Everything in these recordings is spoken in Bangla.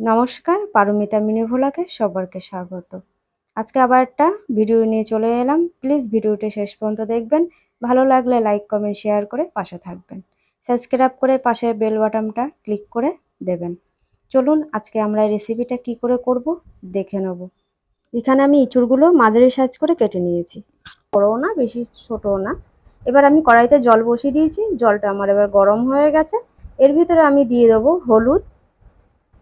নমস্কার, পারমিতা মিনি ভোলাকে সবারকে স্বাগত। আজকে আবার একটা ভিডিও নিয়ে চলে এলাম। প্লিজ ভিডিওটি শেষ পর্যন্ত দেখবেন। ভালো লাগলে লাইক, কমেন্ট, শেয়ার করে পাশে থাকবেন। সাবস্ক্রাইব করে পাশে বেল বাটনটা ক্লিক করে দেবেন। চলুন আজকে আমরা রেসিপিটা কি করে করব দেখে নেব। এখানে আমি ইঁচড়গুলো মাঝারি সাইজ করে কেটে নিয়েছি। বড়ও না, বেশি ছোটও না। এবার আমি কড়াইতে জল বসিয়ে দিয়েছি। জলটা আমার এবার গরম হয়ে গেছে। এর ভিতরে আমি দিয়ে দেবো হলুদ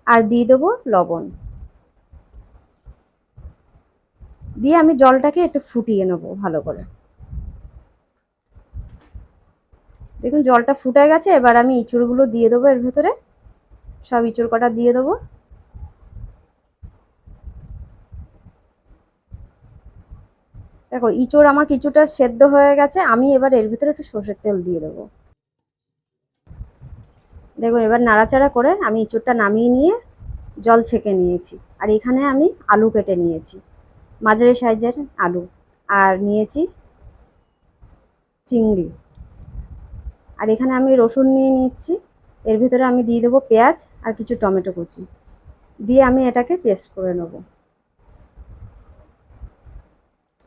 আর দিয়ে দেবো লবণ। দিয়ে আমি জলটাকে একটু ফুটিয়ে নেব ভালো করে। দেখুন, জলটা ফুটে গেছে, এবার আমি ইঁচড়গুলো দিয়ে দেবো এর ভেতরে। সব ইঁচড় কটা দিয়ে দেবো। দেখো, ইঁচড় আমার কিছুটা সেদ্ধ হয়ে গেছে, আমি এবার এর ভিতরে একটু সর্ষের তেল দিয়ে দেবো। দেখুন এবার নাড়াচাড়া করে আমি ইঁচড়টা নামিয়ে নিয়ে জল ছেঁকে নিয়েছি। আর এখানে আমি আলু কেটে নিয়েছি, মাঝারি সাইজের আলু। আর নিয়েছি চিংড়ি। আর এখানে আমি রসুন নিয়ে নিচ্ছি, এর ভিতরে আমি দিয়ে দেবো পেঁয়াজ আর কিছু টমেটো কুচি। দিয়ে আমি এটাকে পেস্ট করে নেব।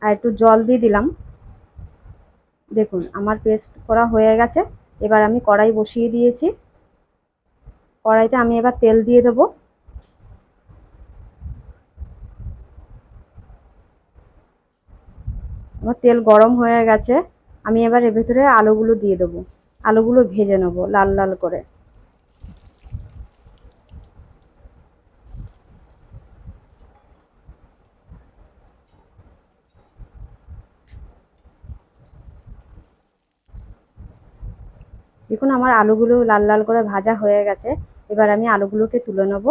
আর একটু জল দিয়ে দিলাম। দেখুন, আমার পেস্ট করা হয়ে গেছে। এবার আমি কড়াই বসিয়ে দিয়েছি। কড়াইতে আমি এবার তেল দিয়ে দেবো। আমার তেল গরম হয়ে গেছে, আমি এবার এর ভেতরে আলুগুলো দিয়ে দেবো। আলুগুলো ভেজে নেব লাল লাল করে। দেখুন আমার আলুগুলো লাল লাল করে ভাজা হয়ে গেছে। এবার আমি আলুগুলোকে তুলে নেব।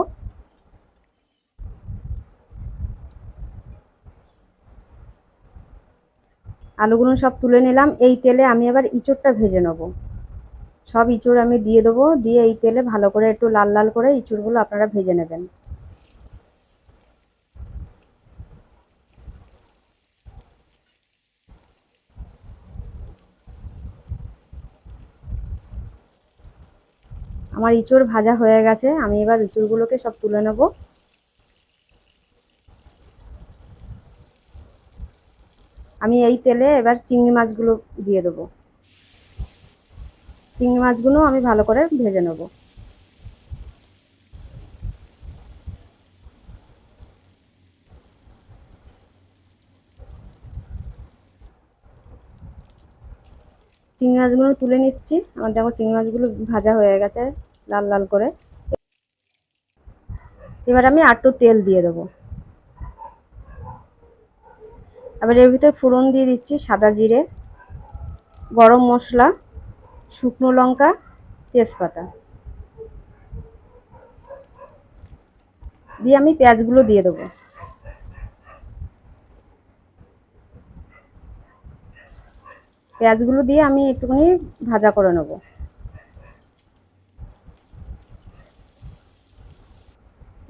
আলুগুলো সব তুলে নিলাম। এই তেলে আমি আবার ইঁচড়টা ভেজে নেব। সব ইঁচড় আমি দিয়ে দেবো। দিয়ে এই তেলে ভালো করে একটু লাল লাল করে ইঁচড়গুলো আপনারা ভেজে নেবেন। আমার ইঁচড় ভাজা হয়ে গেছে, আমি এবার ইঁচড়গুলোকে সব তুলে নেব। আমি এই তেলে এবার চিংড়ি মাছগুলো দিয়ে দেবো। চিংড়ি মাছগুলো আমি ভালো করে ভেজে নেব। চিংড়ি মাছগুলো তুলে নিচ্ছি। আমার দেখো চিংড়ি মাছগুলো ভাজা হয়ে গেছে। লাল লাল করে। এবার আমি আটটু তেল দিয়ে দেবো। এবার এর ভিতরে ফোড়ন দিয়ে দিচ্ছি সাদা জিরে, গরম মশলা, শুকনো লঙ্কা, তেজপাতা। দিয়ে আমি পেঁয়াজগুলো দিয়ে দেবো। পেঁয়াজগুলো দিয়ে আমি একটুখানি ভাজা করে নেব।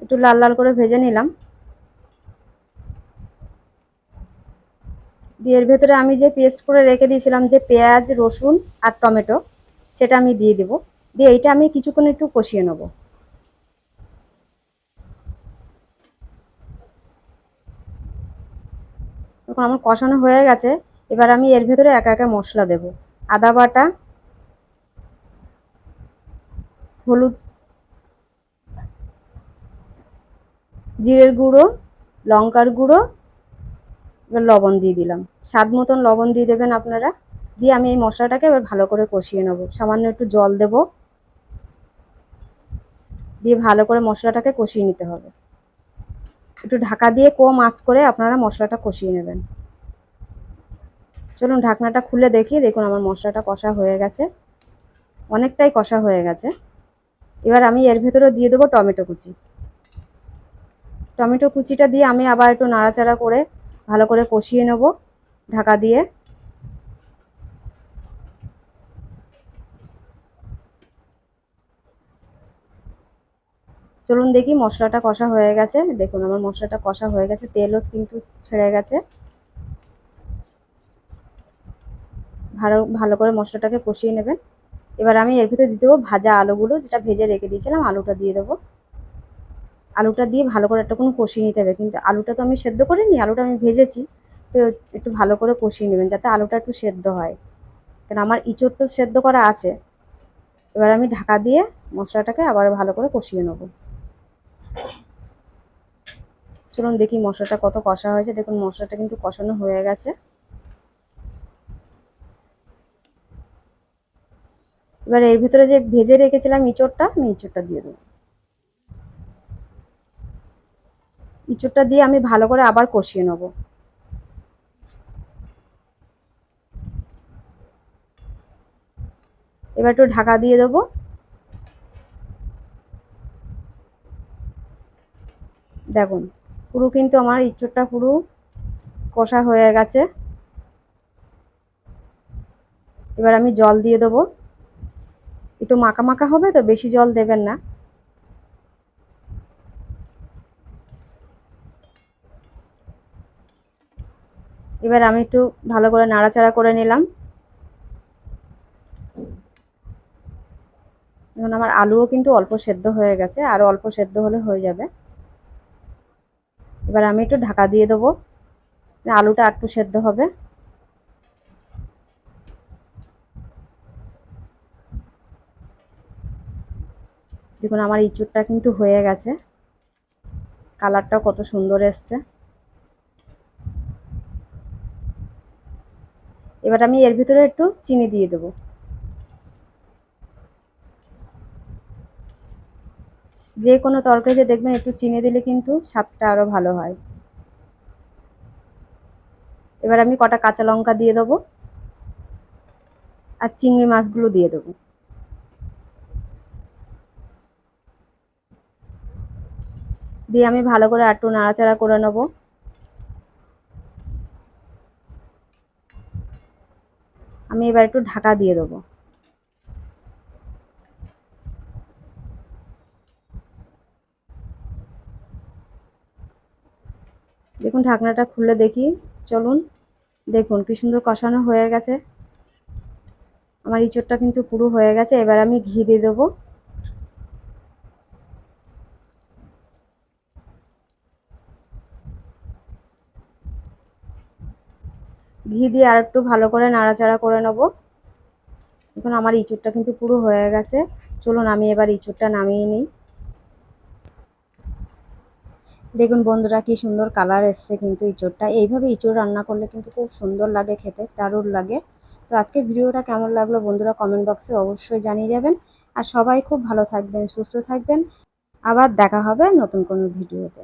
একটু লাল লাল করে ভেজে নিলাম। দিয়ে এর ভেতরে আমি যে পেস্ট করে রেখে দিয়েছিলাম যে পেঁয়াজ, রসুন আর টমেটো, সেটা আমি দিয়ে দেব। দিয়ে এইটা আমি কিছুক্ষণ একটু কষিয়ে নেব। এখন আমার কষানো হয়ে গেছে। এবার আমি এর ভেতরে একা একা মশলা দেব। আদা বাটা, হলুদ জিরের গুঁড়ো, লঙ্কার গুঁড়ো, এবার লবণ দিয়ে দিলাম। স্বাদ মতন লবণ দিয়ে দেবেন আপনারা। দিয়ে আমি এই মশলাটাকে এবার ভালো করে কষিয়ে নেব। সামান্য একটু জল দেব। দিয়ে ভালো করে মশলাটাকে কষিয়ে নিতে হবে। একটু ঢাকা দিয়ে কম আঁচ করে আপনারা মশলাটা কষিয়ে নেবেন। চলুন ঢাকনাটা খুলে দেখি। দেখুন আমার মশলাটা কষা হয়ে গেছে। অনেকটাই কষা হয়ে গেছে। এবার আমি এর ভেতরে দিয়ে দেবো টমেটো কুচি। টমেটো কুচিটা দিয়ে আমি আবার একটু নাড়াচাড়া করে ভালো করে কষিয়ে নেব ঢাকা দিয়ে। চলুন দেখি মশলাটা কষা হয়ে গেছে। দেখুন, আমার মশলাটা কষা হয়ে গেছে। তেলও কিন্তু ছেড়ে গেছে। ভালো ভালো করে মশলাটাকে কষিয়ে নেবেন। এবার আমি এর ভিতরে দিয়ে দেবো ভাজা আলুগুলো, যেটা ভেজে রেখে দিয়েছিলাম, আলুটা দিয়ে দেবো। আলুটা দিয়ে ভালো করে একটুক্ষণ কষিয়ে নিতে হবে। কিন্তু আলুটা তো আমি সেদ্ধ করিনি, আলুটা আমি ভেজেছি। তো একটু ভালো করে কষিয়ে নেবেন যাতে আলুটা একটু সেদ্ধ হয়। কারণ আমার ইঁচড় তো সেদ্ধ করা আছে। এবার আমি ঢাকা দিয়ে মশলাটাকে আবার ভালো করে কষিয়ে নেব। চলুন দেখি মশলাটা কত কষা হয়েছে। দেখুন মশলাটা কিন্তু কষানো হয়ে গেছে। এবার এর ভিতরে যে ভেজে রেখেছিলাম ইঁচড়টা, আমি ইঁচড়টা দিয়ে দেবো। ইঁচড়টা দিয়ে আমি ভালো করে আবার কষিয়ে নেব। এবার একটু ঢাকা দিয়ে দেবো। দেখুন, পুরো কিন্তু আমার ইঁচড়টা পুরো কষা হয়ে গেছে। এবার আমি জল দিয়ে দেবো। একটু মাখা মাখা হবে তো, বেশি জল দেবেন না। এবার আমি একটু ভালো করে নাড়াচাড়া করে নিলাম। এখন আমার আলুও কিন্তু অল্প সেদ্ধ হয়ে গেছে আরও অল্প সেদ্ধ হলে হয়ে যাবে। এবার আমি একটু ঢাকা দিয়ে দেবো, আলুটা একটু সেদ্ধ হবে। দেখুন, আমার ইঁচুরটা কিন্তু হয়ে গেছে। কালারটাও কত সুন্দর এসছে। এবার আমি এর ভিতরে একটু চিনি দিয়ে দেবো। যে কোনো তরকারিতে দেখবেন একটু চিনি দিলে কিন্তু স্বাদটা আরও ভালো হয়। এবার আমি কটা কাঁচা লঙ্কা দিয়ে দেবো আর চিংড়ি মাছগুলো দিয়ে দেবো। দিয়ে আমি ভালো করে একটু নাড়াচাড়া করে নেব। আমি এবার একটু ঢাকা দিয়ে দেবো। দেখুন, ঢাকনাটা খুলে দেখি, চলুন, দেখুন কি সুন্দর কষানো হয়ে গেছে। আমার ইঁচড়টা কিন্তু পুরো হয়ে গেছে, এবার আমি ঘি দিয়ে দেবো। ঘি দিয়ে আর একটু ভালো করে নাড়াচাড়া করে নেব। এখন আমার ইঁচড়টা কিন্তু পুরো হয়ে গেছে। চলুন, আমি এবার ইঁচড়টা নামিয়ে নিই। দেখুন বন্ধুরা, কি সুন্দর কালার এসছে কিন্তু ইঁচড়টা। এইভাবে ইঁচড় রান্না করলে কিন্তু খুব সুন্দর লাগে খেতে, দারুণ লাগে। তো আজকের ভিডিওটা কেমন লাগল বন্ধুরা কমেন্ট বক্সে অবশ্যই জানিয়ে যাবেন। আর সবাই খুব ভালো থাকবেন, সুস্থ থাকবেন। আবার দেখা হবে নতুন কোনো ভিডিওতে।